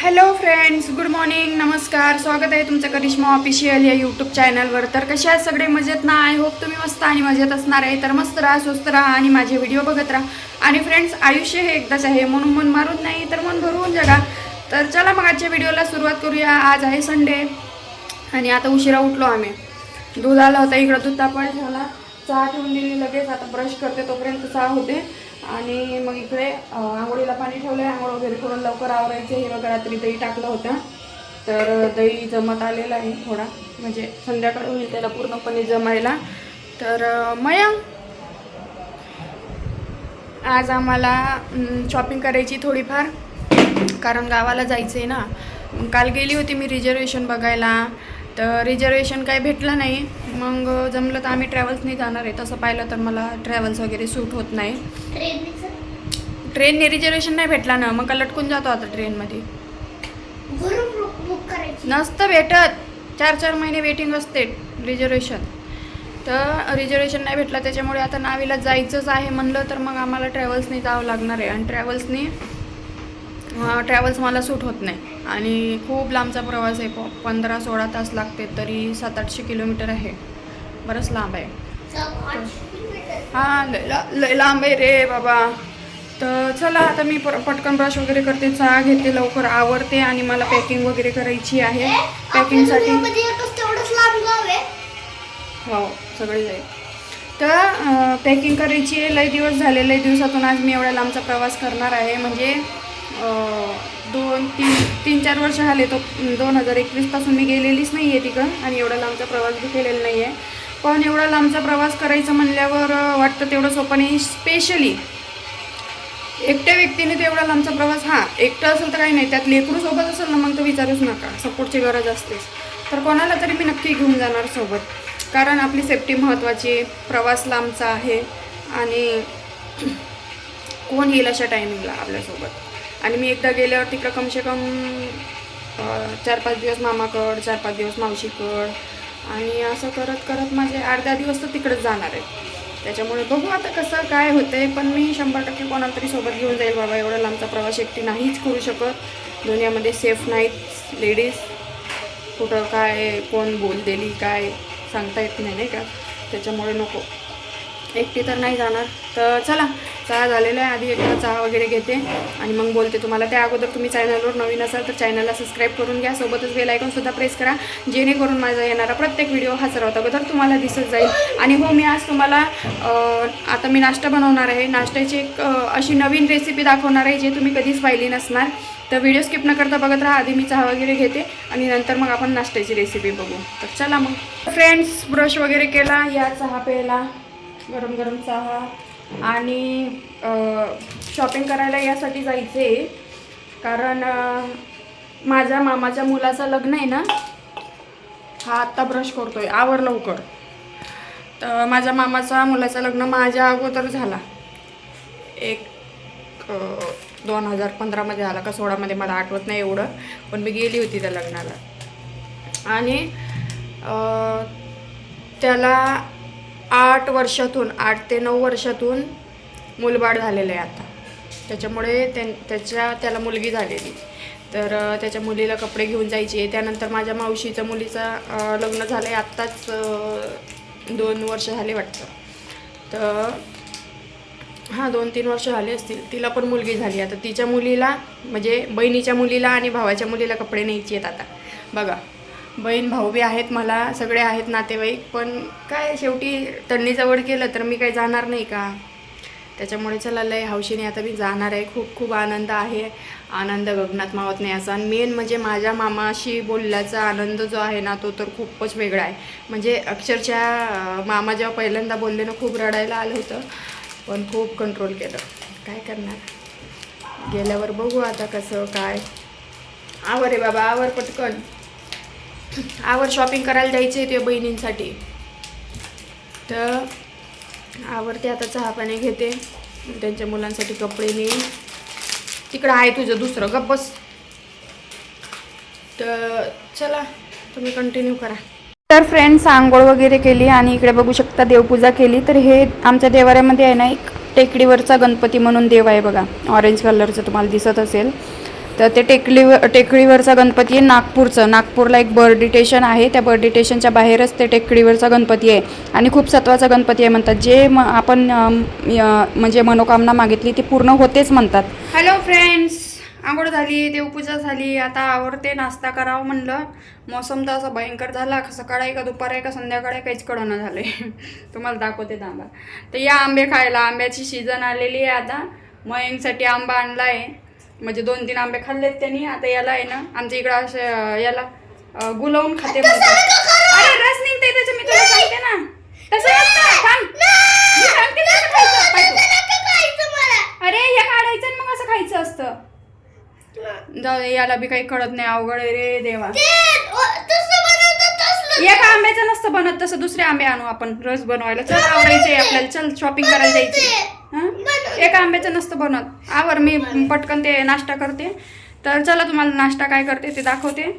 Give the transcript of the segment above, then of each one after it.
Hello friends good morning नमस्कार स्वागत आहे तुमचं करिश्मा ऑफिशियल या यूट्यूब चॅनलवर तर कशा आहेत सगळे मजेत ना आय होप तुम्ही मस्त आणि मजेत असणार आहे तर मस्त राहा स्वस्त राहा आणि माझे व्हिडिओ बघत राहा आणि फ्रेंड्स आयुष्य हे एकदाच आहे म्हणून मन मारून नाही तर मन भरवून जगा तर चला मग आजच्या व्हिडिओला सुरुवात करूया आज आहे संडे आणि आता उशिरा उठलो आम्ही दूध आला होता इकडं दूध तापण झाला चहा ठेवून दिली लगेच आता ब्रश करते तोपर्यंत चहा होते आणि मग इकडे आंघोळीला पाणी ठेवलं आहे आंघोळ वगैरे करून लवकर आवरायचे. हे बघा रात्री दही टाकलं होतं. तर दही जमत आलेलं आहे थोडा. म्हणजे संध्याकाळ होईल त्याला पूर्णपणे जमायला. तर मयंक आज आम्हाला शॉपिंग करायची थोडीफार. कारण गावाला जायचं आहे ना. काल गेली होती मी रिझर्वेशन बघायला. तर रिझर्वेशन काही भेटलं नाही. मग जमलं तर आम्ही ट्रॅव्हल्सनी जाणार आहे. तसं पाहिलं तर मला ट्रॅव्हल्स वगैरे सूट होत नाही. ट्रेनने रिझर्वेशन नाही भेटला ना मग का लटकून जातो आता ट्रेनमध्ये नसतं भेटत. चार चार महिने वेटिंग असते रिझर्वेशन तर रिझर्वेशन नाही भेटला त्याच्यामुळे आता नावीला जायचंच आहे म्हणलं तर मग आम्हाला ट्रॅव्हल्सने जावं लागणार आहे. आणि ट्रॅव्हल्सने ट्रॅव्हल्स मला सूट होत नाही. आणि खूप लांबचा प्रवास आहे. पंधरा सोळा तास लागते तरी सात आठशे किलोमीटर आहे. बरंच लांब आहे. हां लय लांब आहे रे बाबा. तर चला आता मी पटकन ब्रश वगैरे करते. चहा घेते लवकर आवरते आणि मला पॅकिंग वगैरे करायची आहे. पॅकिंगसाठी हो सगळे जाईल तर पॅकिंग करायची आहे. लय दिवस झाले लय दिवसातून आज मी एवढ्या लांबचा प्रवास करणार आहे. म्हणजे दोन तीन तीन चार वर्ष झाले तो दोन हजार एकवीसपासून मी गेलेलीच नाही आहे तिकडं. आणि एवढा लांबचा प्रवास बी केलेला नाही आहे पण एवढा लांबचा प्रवास करायचा म्हणल्यावर वाटतं तेवढं सोपं नाही. स्पेशली एकट्या व्यक्तीने तो एवढा लांबचा प्रवास हां एकटं असेल तर काही नाही. त्यात लेकरू सोबत असेल ना मग तर विचारूच नका. सपोर्टची गरज असतेच. तर कोणाला तरी मी नक्की घेऊन जाणार सोबत. कारण आपली सेफ्टी महत्त्वाची प्रवास लांबचा आहे. आणि कोण येईल अशा टायमिंगला आपल्यासोबत आणि मी एकदा गेल्यावर तिकडं कमसे कम चार पाच दिवस मामाकड चार पाच दिवस मावशीकड आणि असं करत करत माझे अर्धा दिवस तर तिकडंच जाणार आहे त्याच्यामुळे बघू आता कसं काय होतंय पण मी शंभर टक्के कोणाला तरी सोबत घेऊन जाईल बाबा. एवढा लांबचा प्रवास एकटी नाहीच करू शकत. दुनियामध्ये सेफ नाहीत लेडीज कुठं काय कोण बोल दिली काय सांगता येत नाही नाही का? त्याच्यामुळे नको. एकटी तर नाही जाणार. तर चला चहा झालेला आहे. आधी एकदा चहा वगैरे घेते आणि मग बोलते तुम्हाला. त्या अगोदर तुम्ही चॅनलवर नवीन असाल तर चॅनलला सबस्क्राईब करून घ्या. सोबतच बेल आयकॉनसुद्धा प्रेस करा. जेणेकरून माझा येणारा प्रत्येक व्हिडिओ हा सर्वात अगोदर तुम्हाला दिसत जाईल. आणि हो मी आज तुम्हाला आता मी नाश्ता बनवणार आहे. नाश्त्याची एक अशी नवीन रेसिपी दाखवणार आहे जे तुम्ही कधीच पाहिली नसणार. तर व्हिडिओ स्किप न करता बघत राहा. आधी मी चहा वगैरे घेते आणि नंतर मग आपण नाश्त्याची रेसिपी बघू. तर चला मग. फ्रेंड्स ब्रश वगैरे केला. या चहा प्यायला. गरम गरम चहा. आणि शॉपिंग करायला यासाठी जायचे. कारण माझ्या मामाच्या मुलाचं लग्न आहे ना हा आत्ता ब्रश करतोय आवर लवकर. तर माझ्या मामाचा मुलाचं लग्न माझ्या अगोदर झाला. एक दोन हजार पंधरामध्ये झाला का सोळामध्ये मला आठवत नाही एवढं पण मी गेली होती त्या लग्नाला. आणि त्याला आठ वर्षातून आठ ते नऊ वर्षातून मुलबाड झालेलं आहे आता. त्याच्यामुळे त्यां त्याच्या त्याला मुलगी झालेली. तर त्याच्या मुलीला कपडे घेऊन जायचे. त्यानंतर माझ्या मावशीच्या मुलीचा लग्न झालं आहे आत्ताच दोन वर्ष झाले वाटतं. तर हां दोन तीन वर्ष झाले असतील. तिला पण मुलगी झाली. आता तिच्या मुलीला म्हणजे बहिणीच्या मुलीला आणि भावाच्या मुलीला कपडे न्यायचे आहेत आता. बघा. बहीण भाऊ बी आहेत मला सगळे आहेत नातेवाईक पण काय शेवटी त्यांनी जवळ केलं तर मी काही जाणार नाही का? त्याच्यामुळे चला लय हौशीने आता मी जाणार आहे. खूप खूप आनंद आहे. आनंद गगनात मावत नाही असा. आणि मेन म्हणजे माझ्या मामाशी बोलल्याचा आनंद जो आहे ना तो तर खूपच वेगळा आहे. म्हणजे अक्षरशः मामा जेव्हा पहिल्यांदा बोलले ना खूप रडायला आलं होतं. पण खूप कंट्रोल केलं. काय करणार? गेल्यावर बघू आता कसं काय. आवर आहे बाबा आवर पटकन. आवर शॉपिंग करायला जायचं आहे त्या बहिणींसाठी. तर आवरती आता चहा पाणी घेते. त्यांच्या मुलांसाठी कपडे नेईन. तिकडं आहे तुझं दुसरं गप्पस तर चला तुम्ही कंटिन्यू करा. तर फ्रेंड्स आंघोळ वगैरे केली आणि इकडे बघू शकता देवपूजा केली. तर हे आमच्या देवाऱ्यामध्ये आहे ना एक टेकडीवरचा गणपती म्हणून देव आहे बघा. ऑरेंज कलरचं तुम्हाला दिसत असेल. तर ते टेकलीवर टेकडीवरचा गणपती आहे नागपूरचं. नागपूरला एक बर्डी स्टेशन आहे. त्या बर्डी स्टेशनच्या बाहेरच ते टेकडीवरचा गणपती आहे. आणि खूप सत्वाचा गणपती आहे म्हणतात. जे म आपण म्हणजे मनोकामना मागितली ती पूर्ण होतेच म्हणतात. हॅलो फ्रेंड्स आंघोळ झाली देवपूजा झाली. आता आवडते नाश्ता करावं म्हणलं. मोसम तर असं भयंकर झाला. सकाळ आहे का दुपार आहे का संध्याकाळ आहे काहीच कळणं झालं आहे तुम्हाला दाखवते आंबा तर या आंबे खायला. आंब्याची सीझन आलेली आहे आता. मयंगसाठी आंबा आणला आहे म्हणजे दोन तीन आंबे खाल्लेत त्यांनी. आता याला आहे ना आमच्या इकडं असं याला गुलवून खाते अरे रस निघते त्याच्या मी तुला सांगते ना. तसं अरे हे काढायचं आणि मग असं खायचं असतं. जाऊ याला बी काही कळत नाही अवघड रे देवा. एक आंब्याचं नसतं बनत तसं दुसरे आंबे आणू आपण. रस बनवायला. चल आवडायचंय आपल्याला. चल शॉपिंग करायला जायची? एक आंब्याचं नसतं बनत. आवर मी पटकन ते नाश्ता करते. तर चला तुम्हाला नाश्ता काय करते ते दाखवते.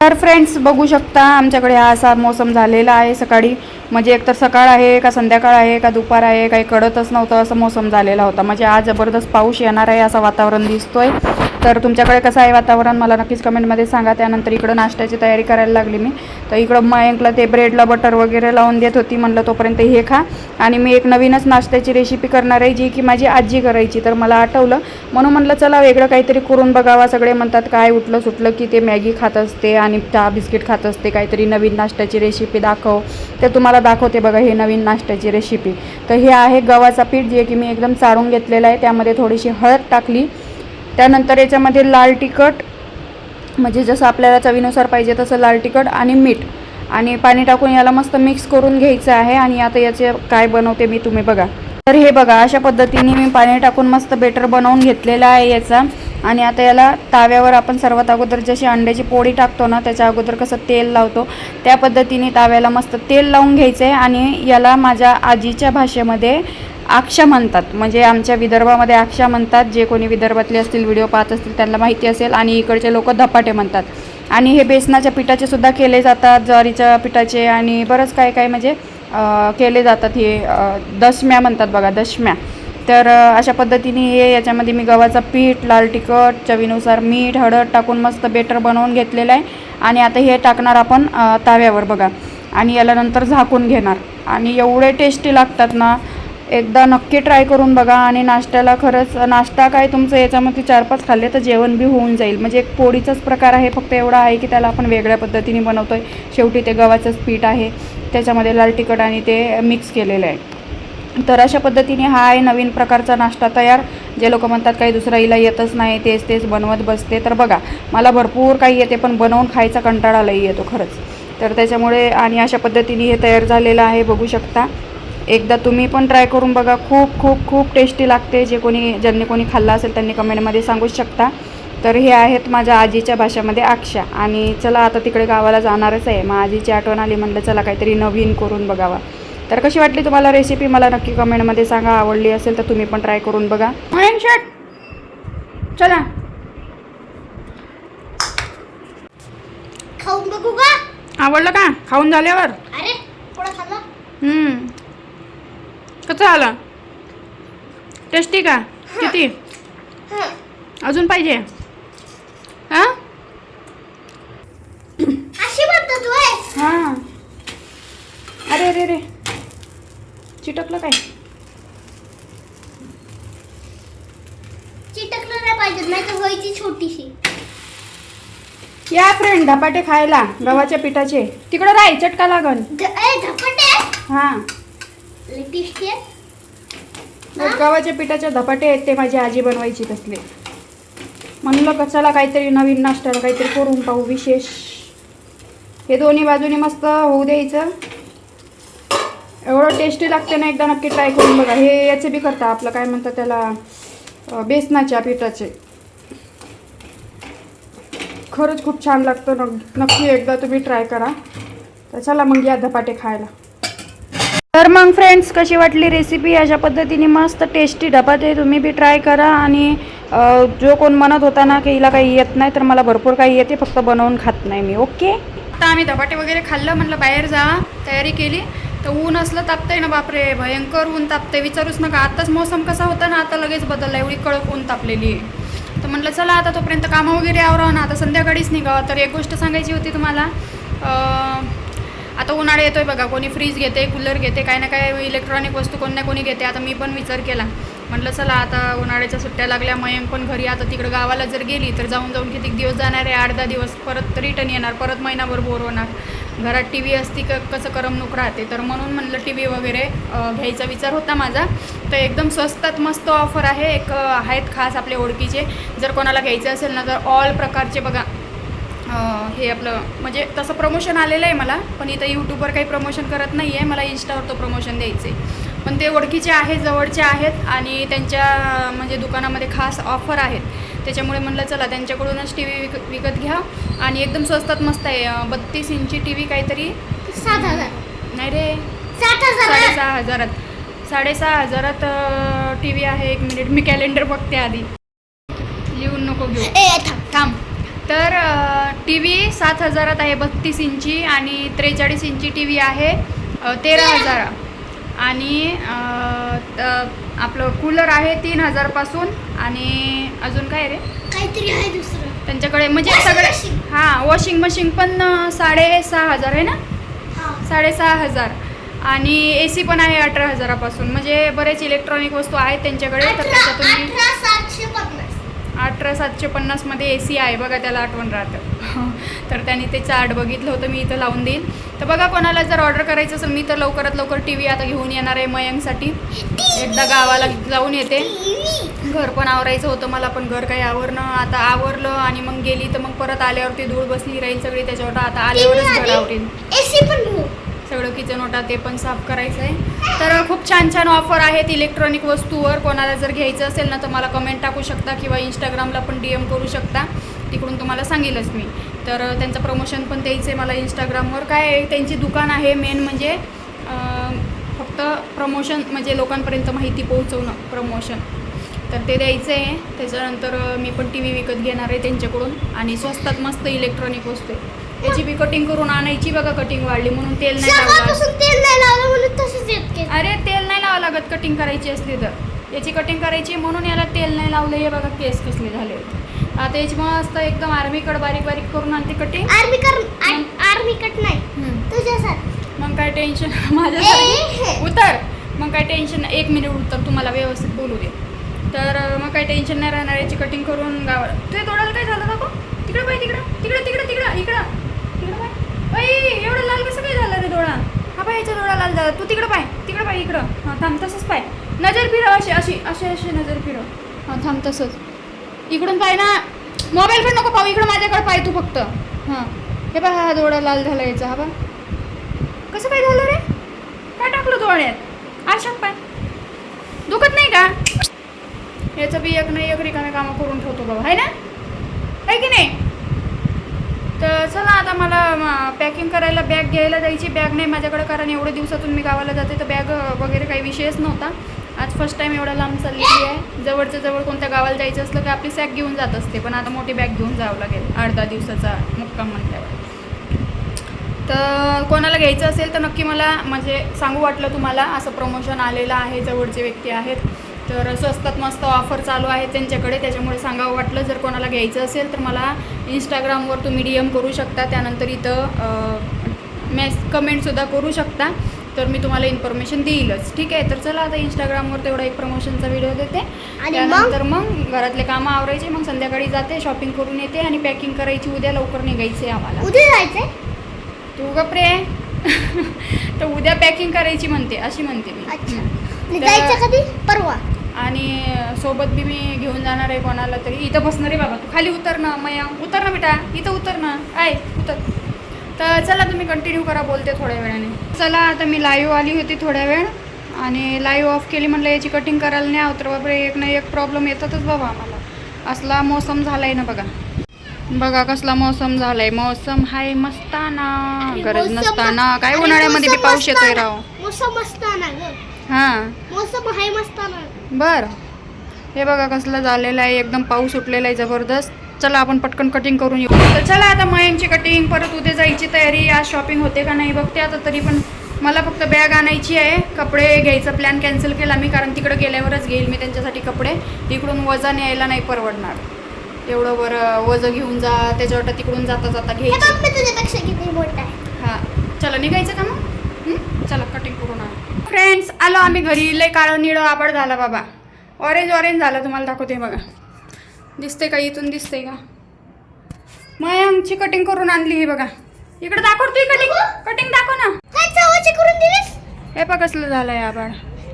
तर फ्रेंड्स बघू शकता आमच्याकडे हा असा मोसम झालेला आहे सकाळी. म्हणजे एकतर सकाळ आहे का संध्याकाळ आहे का दुपार आहे काही कळतच नव्हतं असं मोसम झालेला होता. म्हणजे आज जबरदस्त पाऊस येणार आहे असं वातावरण दिसतोय. तर तुमच्याकडे कसं आहे वातावरण मला नक्कीच कमेंटमध्ये सांगा. त्यानंतर इकडं नाश्त्याची तयारी करायला लागली मी. तर इकडं मयंकला ते ब्रेडला बटर वगैरे लावून देत होती म्हणलं तोपर्यंत हे खा. आणि मी एक नवीनच नाश्त्याची रेसिपी करणार आहे जी की माझी आजी करायची. तर मला आठवलं म्हणून म्हणलं चला वेगळं काहीतरी करून बघावा. सगळे म्हणतात काय उठलं सुटलं की ते मॅगी खात असते आणि चहा बिस्किट खात असते. काहीतरी नवीन नाश्त्याची रेसिपी दाखव. तर तुम्हाला दाखवते बघा हे नवीन नाश्त्याची रेसिपी तर हे आहे गव्हाचा पीठ जे की मी एकदम चाळून घेतलेलं आहे. त्यामध्ये थोडीशी हळद टाकली. त्यानंतर याच्यामध्ये लाल तिखट म्हणजे जसं आपल्याला चवीनुसार पाहिजे तसं लाल तिखट आणि मीठ. आणि पाणी टाकून याला मस्त मिक्स करून घ्यायचं आहे आणि आता याचे काय बनवते मी तुम्ही बघा. तर हे बघा अशा पद्धतीने मी पाणी टाकून मस्त बेटर बनवून घेतलेला आहे याचा. आणि आता याला ताव्यावर आपण सर्वात अगोदर जशी अंड्याची पोळी टाकतो ना त्याच्या अगोदर कसं तेल लावतो त्या पद्धतीने ताव्याला मस्त तेल लावून घ्यायचं आहे आणि याला माझ्या आजीच्या भाषेमध्ये आक्षा म्हणतात. म्हणजे आमच्या विदर्भामध्ये आक्षा म्हणतात. जे कोणी विदर्भातले असतील व्हिडिओ पाहत असतील त्यांना माहिती असेल. आणि इकडचे लोक धपाटे म्हणतात. आणि हे बेसनाच्या पिठाचे सुद्धा केले जातात ज्वारीच्या पिठाचे आणि बरंच काय काय म्हणजे केले जातात हे दशम्या म्हणतात बघा दशम्या. तर अशा पद्धतीने हे याच्यामध्ये मी गव्हाचं पीठ लाल तिखट चवीनुसार मीठ हळद टाकून मस्त बेटर बनवून घेतलेलं आहे. आणि आता हे टाकणार आपण तव्यावर ताव्यावर बघा. आणि याला नंतर झाकून घेणार. आणि एवढे टेस्टी लागतात ना एकदा नक्की ट्राय करून बघा आणि नाश्त्याला खरंच नाश्ता काय तुमचं याच्यामध्ये चार पाच खाल्ले तर जेवण बी होऊन जाईल. म्हणजे एक पोळीचाच प्रकार आहे फक्त एवढा आहे की त्याला आपण वेगळ्या पद्धतीने बनवतो आहे शेवटी ते गव्हाचंच पीठ आहे. त्याच्यामध्ये लाल तिखट आणि ते मिक्स केलेलं आहे. तर अशा पद्धतीने हा आहे नवीन प्रकारचा नाश्ता तयार. जे लोक म्हणतात काही दुसरा हिला येतच नाही तेच तेच बनवत बसते. तर बघा मला भरपूर काही येते पण बनवून खायचा कंटाळा लई येतो खरंच. तर त्याच्यामुळे आणि अशा पद्धतीने हे तयार झालेलं आहे बघू शकता. एकदा तुम्ही पण ट्राय करून बघा. खूप खूप खूप टेस्टी लागते. जे कोणी ज्यांनी कोणी खाल्लं असेल त्यांनी कमेंटमध्ये सांगूच शकता. तर हे आहेत माझ्या आजीच्या भाषेमध्ये अक्षा आणि चला आता तिकडे गावाला जाणारच आहे. मग आजीची आठवण आली म्हणलं चला काहीतरी नवीन करून बघावा. तर कशी वाटली तुम्हाला रेसिपी मला नक्की कमेंटमध्ये सांगा. आवडली असेल तर तुम्ही पण ट्राय करून बघा. शर्ट चला. खाऊन बघू का? आवडलं का? खाऊन झाल्यावर? अरे थोडा खाल्ला? हम्म. कसं आलं टेस्टी का? किती? हं. अजून पाहिजे. हां? हां. अरे अरे अरे. चिटकलं काय? चिटकलं नाही पाहिजे नाही तर व्हायची छोटीशी. या फ्रेंड धपाटे खायला गव्हाच्या पिठाचे. तिकडं राय चटका लागन हां लई टेस्टी आहे मग गव्हाच्या पिठाच्या धपाटे आहेत ते माझी आजी बनवायची तसले. म्हणलं कशाला काहीतरी नवीन नाश्त्याला काहीतरी करून पाहू विशेष. हे दोन्ही बाजूनी मस्त होऊ द्यायचं. एवढं टेस्टी लागते ना एकदा नक्की ट्राय करून बघा. हे याचे बी करता आपलं काय म्हणतात त्याला बेसनाच्या पिठाचे. खरंच खूप छान लागतं नक्की एकदा तुम्ही ट्राय करा. तर चला मग या धपाटे खायला. तर मग फ्रेंड्स कशी वाटली रेसिपी अशा पद्धतीने मस्त टेस्टी डबा ते तुम्ही बी ट्राय करा आणि जो कोण म्हणत होता ना की हिला काही येत नाही तर मला भरपूर काही येते फक्त बनवून खात नाही मी. ओके आता आम्ही धपाटे वगैरे खाल्लं म्हणलं बाहेर जा तयारी केली. तर ऊन असलं तापतंय ना बापरे भयंकर ऊन तापतंय. विचारूच नका आत्ताच मौसम कसा होता ना आता लगेच बदलला एवढी कडक ऊन तापलेली. आहे तर म्हटलं चला आता तोपर्यंत कामं वगैरे आवरावं ना. आता संध्याकाळीच निघावं. तर एक गोष्ट सांगायची होती तुम्हाला. आता उन्हाळा येतोय बघा कोणी फ्रीज घेते कूलर घेते काही ना काही इलेक्ट्रॉनिक वस्तू कोण ना कोणी घेते. आता मी पण विचार केला. म्हटलं चला आता उन्हाळ्याच्या सुट्ट्या लागल्या मयंक पण घरी आता तिकडं गावाला जर गेली तर जाऊन जाऊन किती दिवस जाणार आहे? आठ दहा दिवस परत रिटर्न येणार परत महिनाभर बोर होणार. घरात टी व्ही असती क कसं करमणूक राहते? तर म्हणून म्हणलं टी व्ही वगैरे घ्यायचा विचार होता माझा. तर एकदम स्वस्तात मस्त ऑफर आहे. एक आहेत खास आपले ओळखीचे. जर कोणाला घ्यायचे असेल ना तर ऑल प्रकारचे बघा हे आपलं म्हणजे तसं प्रमोशन आलेलं आहे मला पण इथं यूट्यूबवर काही प्रमोशन करत नाही आहे मला इन्स्टावर तो प्रमोशन द्यायचे पण ते ओळखीचे आहेत जवळचे आहेत आणि त्यांच्या म्हणजे दुकानामध्ये खास ऑफर आहेत. त्याच्यामुळे म्हणलं चला त्यांच्याकडूनच टी व्ही विक विकत घ्या. आणि एकदम स्वस्तात मस्त आहे. बत्तीस इंची टी व्ही काहीतरी. सात हजार. नाही रे. सात हजार साडेसहा हजारात. साडेसहा हजारात टी व्ही आहे एक मिनिट. मी कॅलेंडर बघते आधी. लिहून नको घेऊ. थांब. तर टी व्ही सात हजारात आहे बत्तीस इंची आणि त्रेचाळीस इंची टी व्ही आहे तेरा हजार. आणि आपलं कूलर आहे तीन हजारपासून आणि अजून काय रे? काहीतरी आहे दुसरं. त्यांच्याकडे म्हणजे सगळे. हां वॉशिंग मशीन पण साडेसहा हजार आहे ना? साडेसहा हजार. आणि ए सी पण आहे अठरा हजारापासून. म्हणजे बरेच इलेक्ट्रॉनिक वस्तू आहेत त्यांच्याकडे तर त्याच्यातून मी अठरा सातशे पन्नासमध्ये ए सी आहे. बघा त्याला आठवण राहतं. तर त्यांनी ते चार्ट बघितलं होतं मी इथं लावून देईन. तर बघा कोणाला जर ऑर्डर करायचं असेल मी तर लवकरात लवकर टी व्ही आता घेऊन येणार आहे मयंकसाठी. एकदा गावाला जाऊन येते. घर पण आवरायचं होतं मला पण घर काही आवरणं. आता आवरलं आणि मग गेली तर मग परत आल्यावरती धूळ बसली राहील सगळी त्याच्यावर आता आल्यावरच घर आवरेल. पण सगळं किचन ओटा ते पण साफ करायचं आहे तर खूप छान छान ऑफर आहेत इलेक्ट्रॉनिक वस्तूवर. कोणाला जर घ्यायचं असेल ना तर मला कमेंट टाकू शकता किंवा इंस्टाग्रामला पण डी एम करू शकता. तिकडून तुम्हाला सांगेलच मी. तर त्यांचं प्रमोशन पण द्यायचं आहे मला इंस्टाग्रामवर काय आहे, त्यांची दुकान आहे मेन म्हणजे फक्त प्रमोशन म्हणजे लोकांपर्यंत माहिती पोहोचवणं प्रमोशन तर ते द्यायचं आहे त्याच्यानंतर मी पण टी व्ही विकत घेणार आहे त्यांच्याकडून. आणि स्वस्तात मस्त इलेक्ट्रॉनिक वस्तू आहे. त्याची बी कटिंग करून आणायची बघा कटिंग वाढली म्हणून तेल नाही लावलं. सकाळपासून तेल नाही लावलं म्हणून तसंच येत केस. अरे तेल नाही लावावं लागत कटिंग करायची असली तर. याची कटिंग करायची म्हणून याला तेल नाही लावलं. हे बघा केस कसले झाले होते आता याची मस्त एकदम आर्मी कट बारीक बारीक करून आणते कटिंग आर्मी कर आर- आर्मी कट नाही. मग काय टेन्शन माझ्या. उतर. मग काय टेन्शन नाही. एक मिनिट उतर. तुम्हाला व्यवस्थित बोलू दे. तर अं, मग काय टेन्शन नाही राहणार. याची कटिंग करून गावाला तुझ्या तोडाला काय झालं नको तिकडं पाय तिकडं. तिकडं तिकडं तिकडं. इकडं. एवढं लाल कसं काय झालं रे डोळा? हा पाय याचा डोळा लाल झाला. तू तिकडं पाय तिकडं पाय इकडं. हां थांब तसंच पाय. नजर फिरव अशी अशी अशी अशी नजर फिरव. हां थांब तसंच. इकडून पाय ना. मोबाईल पण नको पाहू इकडं माझ्याकडे पाय तू फक्त. हां. हे पहा हा डोळा लाल झाला याचा हा बा कसं काय झालं रे? काय टाकलं डोळ्यात आरशात पाय. दुखत नाही का? याचं बी एक नाही एक रिकामे कामं करून ठेवतो बाबा आहे ना? आहे की नाही? तर चला आता मला पॅकिंग करायला बॅग घ्यायला जायची. बॅग नाही माझ्याकडे कारण एवढ्या दिवसातून मी गावाला जाते तर बॅग वगैरे काही विषयच नव्हता. आज फर्स्ट टाईम एवढा लांब चाललेली आहे. जवळच्या जवळ कोणत्या गावाला जायचं असलं की आपली सॅक घेऊन जात असते. पण आता मोठी बॅग घेऊन जावं लागेल. अर्धा दिवसाचा मुक्काम म्हटल्यावर. तर कोणाला घ्यायचं असेल तर नक्की मला म्हणजे सांगू वाटलं तुम्हाला. असं प्रमोशन आलेलं आहे जवळचे व्यक्ती आहेत. तर स्वस्तात मस्त ऑफर चालू आहे त्यांच्याकडे. त्याच्यामुळे सांगावं वाटलं जर कोणाला घ्यायचं असेल तर मला इंस्टाग्रामवर तुम्ही डी एम करू शकता. त्यानंतर इथं मेस कमेंटसुद्धा करू शकता. तर मी तुम्हाला इन्फॉर्मेशन देईलच. ठीक आहे? तर चला आता इंस्टाग्रामवर तेवढा एक प्रमोशनचा व्हिडिओ देते. त्यानंतर मग घरातले कामं आवरायचे. मग संध्याकाळी जाते शॉपिंग करून येते आणि पॅकिंग करायची. उद्या लवकर निघायचे आम्हाला. उद्या जायचंय? तू गप्रे तर उद्या पॅकिंग करायची म्हणते अशी म्हणते मी. जायचं कधी? परवा. आणि सोबत बी मी घेऊन जाणार आहे कोणाला तरी. इथं बसणार आहे बाबा. तू खाली उतर ना मया. उतर ना बेटा. इथं उतर ना. आहे उतर. तर चला तुम्ही कंटिन्यू करा बोलते थोड्या वेळाने. चला आता मी लाईव्ह आली होती थोड्या वेळ. आणि लाईव्ह ऑफ केली म्हटलं याची कटिंग करायला नाही आहोत तर बापरे एक ना एक प्रॉब्लेम येतातच बाबा आम्हाला. असला मोसम झालाय ना बघा. बघा कसला मोसम झालाय. मोसम हाय मस्ताना. गरज नसताना. काय उन्हाळ्यामध्ये बी पाऊस येतोय. राव. मोसम मस्ताना हां. मोसम हाय मस्ताना. बर. हे बघा कसलं झालेलं आहे. एकदम पाऊस सुटलेला आहे जबरदस्त. चला आपण पटकन कटिंग करून येऊ. तर चला आता मयांची कटिंग परत उद्या जायची तयारी. आज शॉपिंग होते का नाही बघते आता तरी पण मला फक्त बॅग आणायची आहे. कपडे घ्यायचा प्लॅन कॅन्सल केला मी कारण तिकडे गेल्यावरच घेईल मी त्यांच्यासाठी कपडे. तिकडून वजन यायला नाही परवडणार. एवढं बरं वजं घेऊन जा. त्याच्यावर तिकडून जाता जाता घ्यायची. हा. चला निघायचं का मग? चला कटिंग करून आणू. फ्रेंड्स आलो आम्ही घरी. लय काळं निळं आबड झाला बाबा. ऑरेंज ऑरेंज झालं तुम्हाला दाखवते बघा. दिसते का? इथून दिसते का? मयांची कटिंग करून आणली ही बघा. इकडे दाखव तू कटिंग कटिंग दाखव ना. काय चवाची करून दिलीस? हे बघ कसलं झालंय आबाड.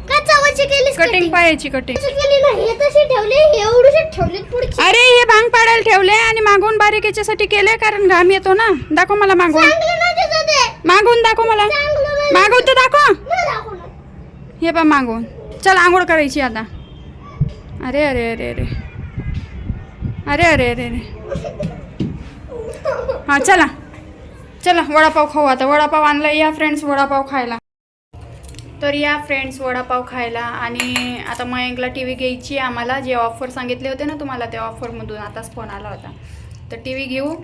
काय चवाची केलीस कटिंग पाहायची कटिंग कशी केली नाही तशी ठेवली एवढीशी ठेवली पुढची. अरे हे भांग पाडायला ठेवले आणि मागून बारीक याच्यासाठी केले कारण घाम येतो ना. दाखव मला मागून. चांगलं नाही दिसत आहे. मागून दाखव मला. मागून तर दाखव. हे बा मागून. चल आंघोळ करायची आता. अरे अरे अरे अरे. अरे अरे अरे अरे. हां चला. चला वडापाव खाऊ आता. वडापाव आणला या फ्रेंड्स वडापाव खायला. तर या फ्रेंड्स वडापाव खायला आणि आता मयंकला टी व्ही घ्यायची आम्हाला. जे ऑफर सांगितले होते ना तुम्हाला त्या ऑफरमधून आताच फोन आला होता. तर टी व्ही घेऊ.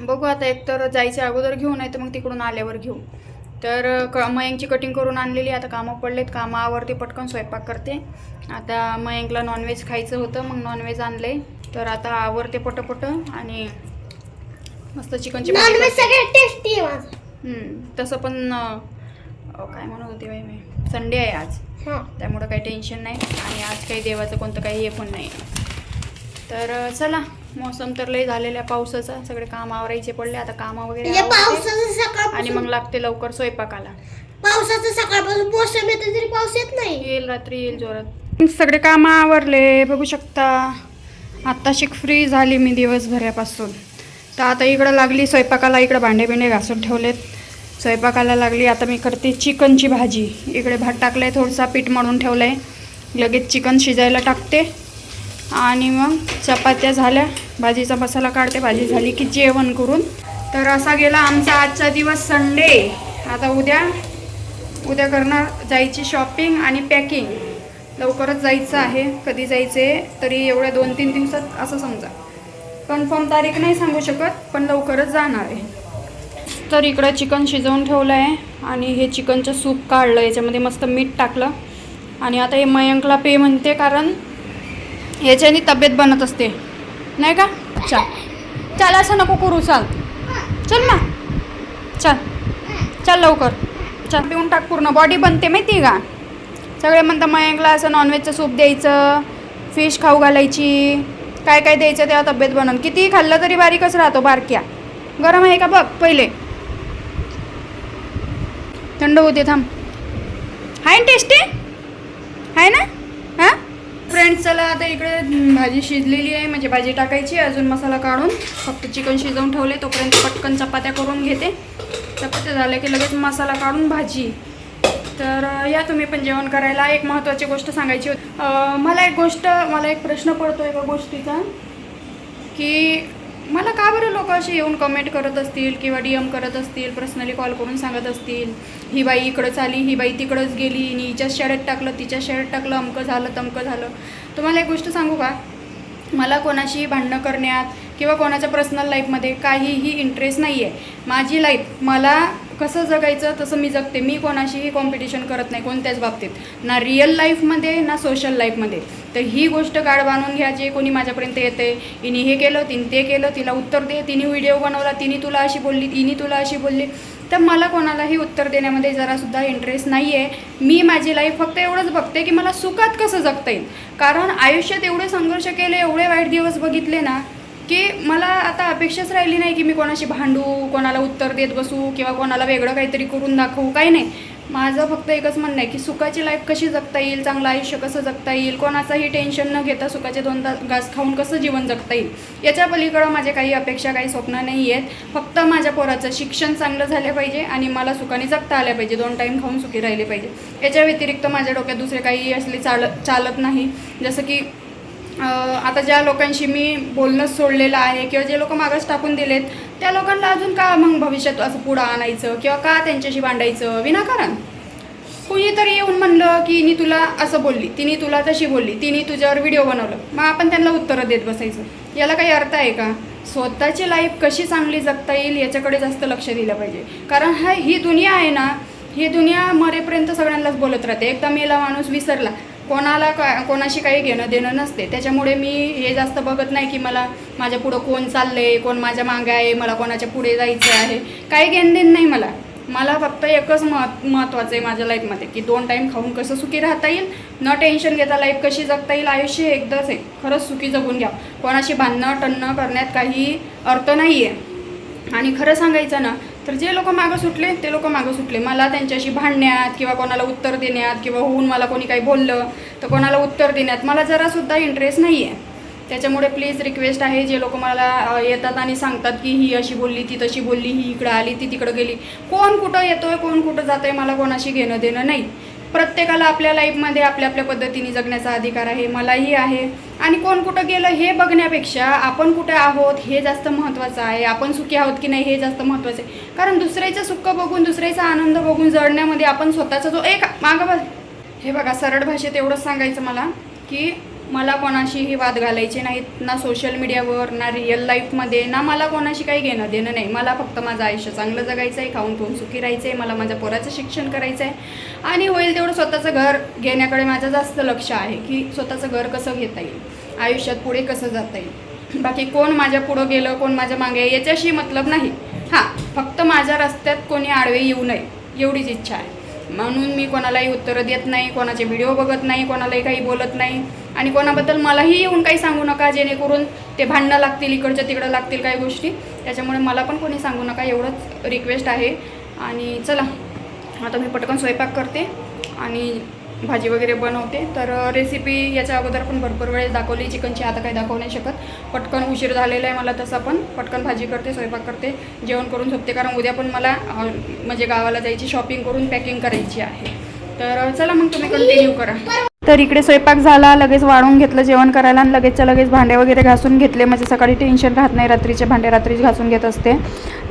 बघू आता एकतर जायच्या अगोदर घेऊ नाही तर मग तिकडून आल्यावर घेऊ. तर क मयंकची कटिंग करून आणलेली. आता कामं पडलेत. कामावरती पटकन स्वयंपाक करते. आता मयंकला नॉनव्हेज खायचं होतं. मग नॉनव्हेज आणले तर आता आवरते पटपट आणि मस्त चिकनची. सगळ्यात टेस्टी तसं पण काय म्हणत होते बाई मी? संडे आहे आज. हा. त्यामुळं काही टेन्शन नाही. आणि आज काही देवाचं कोणतं काही हे पण नाही. तर चला. मोसम तर लय झालेला आहे पावसाचा. सगळे काम आवरायचे पडले आता कामं वगैरे म्हणजे आवरते. आणि मग लागते लवकर स्वयंपाकाला. पावसाचं सकाळपासून मोसम येतो तरी पाऊस येत नाही. येईल रात्री येईल जोरात. सगळे कामं आवरले बघू शकता. आत्ताशी फ्री झाली मी दिवसभरापासून. तर आता इकडं लागली स्वयंपाकाला इकडं भांडे बिंडे घासून ठेवलेत. स्वयंपाकाला लागली आता मी करते चिकनची भाजी. इकडे भात टाकलाय थोडसा पीठ मळून ठेवलंय. लगेच चिकन शिजायला टाकते. आणि मग चपात्या झाल्या. भाजीचा मसाला काढते. भाजी झाली की जेवण करून. तर असा गेला आमचा आजचा दिवस संडे आता उद्या उद्या करणार जायची शॉपिंग आणि पॅकिंग लवकरच जायचं आहे. कधी जायचे तरी एवढ्या दोन तीन दिवसात असं समजा. कन्फर्म तारीख नाही सांगू शकत पण लवकरच जाणार आहे. तर इकडं चिकन शिजवून ठेवलं आहे आणि हे चिकनचं सूप काढलं. याच्यामध्ये मस्त मीठ टाकलं. आणि आता हे मयंकला पे म्हणते कारण याच्याने तब्येत बनत असते. नाही का? चल. चल असं नको करू चाल. चल ना. चल. चल लवकर. चल पिऊन टाक पूर्ण. बॉडी बनते माहिती आहे का? सगळे म्हणतात मयंकला असं नॉनव्हेजचं सूप द्यायचं फिश खाऊ घालायची. काय काय द्यायचं तेव्हा तब्येत बनवून कितीही खाल्लं तरी बारीकच राहतो बारक्या. गरम आहे का बघ पहिले. थंड होते थांब. हाय टेस्टी? आहे ना? फ्रेंड्स चला आता इकडे भाजी शिजलेली आहे. म्हणजे भाजी टाकायची अजून मसाला काढून. फक्त चिकन शिजवून ठेवले तोपर्यंत पटकन चपात्या करून घेते. चपात्या झाल्या की लगेच मसाला काढून भाजी. तर या तुम्ही पण जेवण करायला. एक महत्त्वाची गोष्ट सांगायची होती. मला एक गोष्ट मला एक प्रश्न पडतो एका गोष्टीचा की मला का बरं लोक असे येऊन कमेंट करत असतील किंवा डी एम करत असतील पर्सनली कॉल करून सांगत असतील ही बाई इकडंच आली ही बाई तिकडंच गेली आणि हिच्याच शाळेत टाकलं तिच्या शाळेत टाकलं अमकं झालं तमकं झालं. तुम्हाला एक गोष्ट सांगू का? मला कोणाशी भांडणं करण्यात किंवा कोणाच्या पर्सनल लाईफमध्ये काहीही इंटरेस्ट नाही आहे माझी लाईफ मला कसं जगायचं तसं मी जगते. मी कोणाशीही कॉम्पिटिशन करत नाही कोणत्याच बाबतीत. ना रिअल लाईफमध्ये ना सोशल लाईफमध्ये तर ही गोष्ट गाड बांधून घ्या जे कोणी माझ्यापर्यंत येते हिने हे केलं तिने ते केलं तिला उत्तर दे. तिने व्हिडिओ बनवला तिने तुला अशी बोलली तिने तुला अशी बोलली. तर मला कोणालाही उत्तर देण्यामध्ये जरासुद्धा इंटरेस्ट नाही आहे मी माझी लाईफ फक्त एवढंच बघते की मला सुखात कसं जगता येईल. कारण आयुष्यात एवढे संघर्ष केले एवढे वाईट दिवस बघितले ना की मला आता अपेक्षाच राहिली नाही की मी कोणाशी भांडू कोणाला उत्तर देत बसू किंवा कोणाला वेगळं काहीतरी करून दाखवू काही नाही. माझं फक्त एकच म्हणणं आहे की सुखाची लाईफ कशी जगता येईल चांगलं आयुष्य कसं जगता येईल कोणाचाही टेन्शन न घेता सुखाचे दोन तास घास खाऊन कसं जीवन जगता येईल? याच्या पलीकडं माझे काही अपेक्षा काही स्वप्न नाही आहेत फक्त माझ्या पोराचं शिक्षण चांगलं झालं पाहिजे आणि मला सुखाने जगता आल्या पाहिजे दोन टाईम खाऊन सुखी राहिले पाहिजे. याच्या व्यतिरिक्त माझ्या डोक्यात दुसरे काही असले चालत चालत नाही. जसं की आता ज्या लोकांशी मी बोलणंच सोडलेलं आहे किंवा जे लोक मागच टाकून दिलेत त्या लोकांना अजून का मग भविष्यात असं पुढं आणायचं किंवा का त्यांच्याशी भांडायचं? विनाकारण. कुणीतरी येऊन म्हणलं की नी तुला असं बोलली तिने तुला तशी बोलली तिने तुझ्यावर व्हिडिओ बनवलं. मग आपण त्यांना उत्तरं देत बसायचं. याला काही अर्थ आहे का? स्वतःची लाईफ कशी चांगली जगता येईल याच्याकडे जास्त लक्ष दिलं पाहिजे. कारण हा ही दुनिया आहे ना ही दुनिया मरेपर्यंत सगळ्यांनाच बोलत राहते. एकदा मेला माणूस विसरला कोणाला का कोणाशी काही घेणं देणं नसते. त्याच्यामुळे मी हे जास्त बघत नाही की मला माझ्या पुढं कोण आहे कोण माझ्या मागे आहे मला कोणाच्या पुढे जायचं आहे. काही घेणं देणं नाही मला. मला फक्त एकच मह महत्त्वाचं आहे माझ्या लाईफमध्ये की दोन टाईम खाऊन कसं सुखी राहता येईल न टेन्शन घेता लाईफ कशी जगता येईल आयुष्य एकदाच आहे. खरंच सुखी जगून घ्या. कोणाशी भांडणं टणणं करण्यात काही अर्थ नाही आहे आणि खरं सांगायचं ना तर जे लोक मागं सुटले ते लोक मागं सुटले. मला त्यांच्याशी भांडण्यात किंवा कोणाला उत्तर देण्यात किंवा होऊन मला कोणी काही बोललं तर कोणाला उत्तर देण्यात मला जरासुद्धा इंटरेस्ट नाही आहे त्याच्यामुळे प्लीज रिक्वेस्ट आहे जे लोक मला येतात आणि सांगतात की ही अशी बोलली ती तशी बोलली ही इकडं आली ती तिकडं गेली. कोण कुठं येतोय कोण कुठं जातोय मला कोणाशी घेणं देणं नाही. प्रत्येकाला आपल्या लाईफमध्ये आपल्या आपल्या पद्धतीने जगण्याचा अधिकार आहे मलाही आहे. आणि कोण कुठं गेलं हे बघण्यापेक्षा आपण कुठे आहोत हे जास्त महत्त्वाचं आहे. आपण सुखी आहोत की नाही हे जास्त महत्त्वाचं आहे. कारण दुसऱ्याचं सुख बघून दुसऱ्याचा आनंद बघून जळण्यामध्ये आपण स्वतःचा जो एक मागं बघ हे बघा सरळ भाषेत एवढंच सांगायचं मला की मला कोणाशीही वाद घालायचे नाहीत ना सोशल मीडियावर ना रिअल लाईफमध्ये ना मला कोणाशी काही घेणं देणं नाही. मला फक्त माझं आयुष्य चांगलं जगायचं आहे खाऊन पिऊन सुखी राहायचं आहे मला माझ्या पोराचं शिक्षण करायचं आहे आणि होईल तेवढं स्वतःचं घर घेण्याकडे माझं जास्त लक्ष आहे की स्वतःचं घर कसं घेता येईल आयुष्यात पुढे कसं जाता येईल. बाकी कोण माझ्या पुढं गेलं कोण माझ्या मागे याच्याशी मतलब नाही. हां फक्त माझ्या रस्त्यात कोणी आडवे येऊ नये एवढीच इच्छा आहे. म्हणून मी कोणालाही उत्तरं देत नाही कोणाचे व्हिडिओ बघत नाही कोणालाही काही बोलत नाही. आणि कोणाबद्दल मलाही येऊन काही सांगू नका जेणेकरून ते भांडणं लागतील इकडच्या तिकडं लागतील काही गोष्टी. त्याच्यामुळे मला पण कोणी सांगू नका एवढंच रिक्वेस्ट आहे. आणि चला आता मी पटकन स्वयंपाक करते आणि भाजी वगैरे बनवते. तर रेसिपी याच्या अगोदर पण भरपूर वेळेस दाखवली चिकनची आता काही दाखवू नाही शकत. पटकन उशीर झालेला आहे मला तसं पण. पटकन भाजी करते स्वयंपाक करते जेवण करून झोपते. कारण उद्या पण मला म्हणजे गावाला जायची शॉपिंग करून पॅकिंग करायची आहे. तर चला मग तुम्ही कंटिन्यू करा. तर इकडे स्वयंपाक झाला लगेच वाढून घेतलं जेवण करायला आणि लगेचच्या लगेच भांडे वगैरे घासून घेतले. म्हणजे सकाळी टेन्शन राहत नाही रात्रीचे भांडे रात्रीच घासून घेत असते.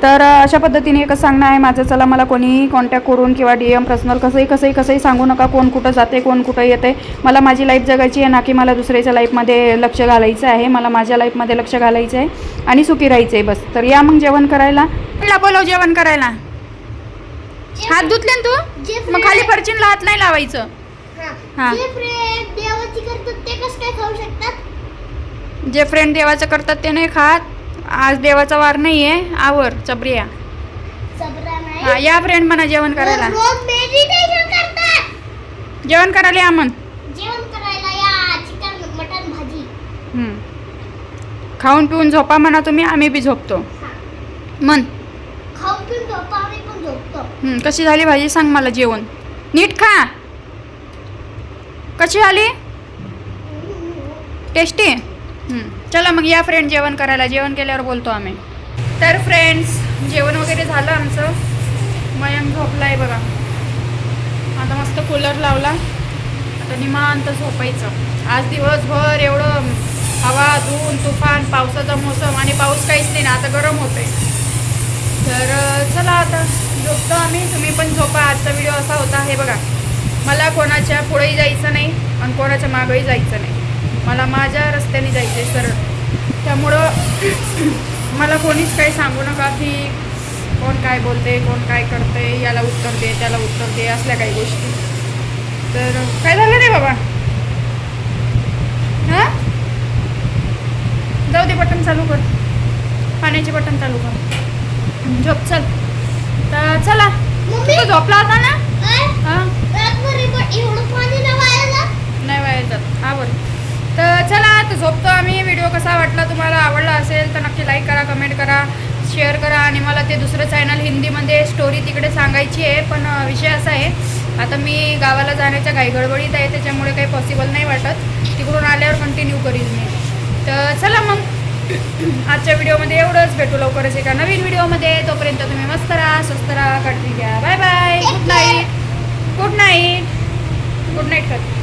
तर अशा पद्धतीने एकच सांगणं आहे माझं चला मला कोणीही कॉन्टॅक्ट करून किंवा डी एम पर्सनल कसंही कसंही कसंही सांगू नका कोण कुठं जाते कोण कुठं येते. मला माझी लाईफ जगायची आहे ना की मला दुसऱ्याच्या लाईफमध्ये लक्ष घालायचं आहे मला माझ्या लाईफमध्ये लक्ष घालायचं आहे आणि सुखी राहायचं आहे बस. तर या मग जेवण करायला. मला बोलव जेवण करायला. हात धुतले ना तू? मग खाली फरचीनला हात नाही लावायचं. हा. जे फ्रेंड देवाची करतात ते कसं काय खाऊ शकतात? जे फ्रेंड देवाचं करतात ते नाही खात. आज देवाचा वार नाही आहे आवर चबरिया सबरा हा नाही या फ्रेंड म्हणा जेवण करायला. रोज मेडिटेशन करतात. जेवण करायला या मन जेवण करायला या. चिकन मटन भाजी. हम्म. खाऊन पिऊन झोपा म्हणा तुम्ही आम्ही बी झोपतो. हा. मन खाऊन पिऊन झोपतो आम्ही पण झोपतो. हम्म, कशी झाली भाजी? सांग मला जेवण. नीट खा. कशी आली? टेस्टी चला मग या फ्रेंड जेवण करायला. जेवण केल्यावर बोलतो आम्ही. तर फ्रेंड्स जेवण वगैरे झालं आमचं. मयंक झोपला आहे बघा. आता मस्त कूलर लावला. आता निमांत झोपायचं. आज दिवसभर एवढं हवा धून तुफान पावसाचा मोसम आणि पाऊस काहीच नाही ना आता गरम होते तर चला आता. झोपतो आम्ही. तुम्ही पण झोपा. आजचा व्हिडिओ असा होता. हे बघा. मला कोणाच्या पुढेही जायचं नाही आणि कोणाच्या मागंही जायचं नाही. मला माझ्या रस्त्याने जायचं आहे सरळ. त्यामुळं मला कोणीच काही सांगू नका की कोण काय बोलते कोण काय करते याला उत्तर दे त्याला उत्तर दे असल्या काही गोष्टी. तर काय झालं रे बाबा? हां? जाऊ दे बटन चालू कर. पाण्याचे बटन चालू कर. झोप चल. तर चला. झोपला होता ना? हां? नाही वाया जात. बाहेर बोल. तर चला आता झोपतो आम्ही. व्हिडिओ कसा वाटला तुम्हाला आवडला असेल तर नक्की लाईक करा कमेंट करा शेअर करा. आणि मला ते दुसरं चॅनल हिंदीमध्ये स्टोरी तिकडे सांगायची आहे. पण विषय असा आहे. आता मी गावाला जाण्याच्या काही गडबडीत आहे. त्याच्यामुळे काही पॉसिबल नाही वाटत. तिकडून आल्यावर कंटिन्यू करीन मी. तर चला मग. आजच्या व्हिडिओमध्ये एवढंच. भेटू लवकरच एका नवीन व्हिडिओमध्ये. तोपर्यंत तुम्ही मस्त राहा स्वस्त राहा काळजी घ्या. Bye bye good night good night good night कर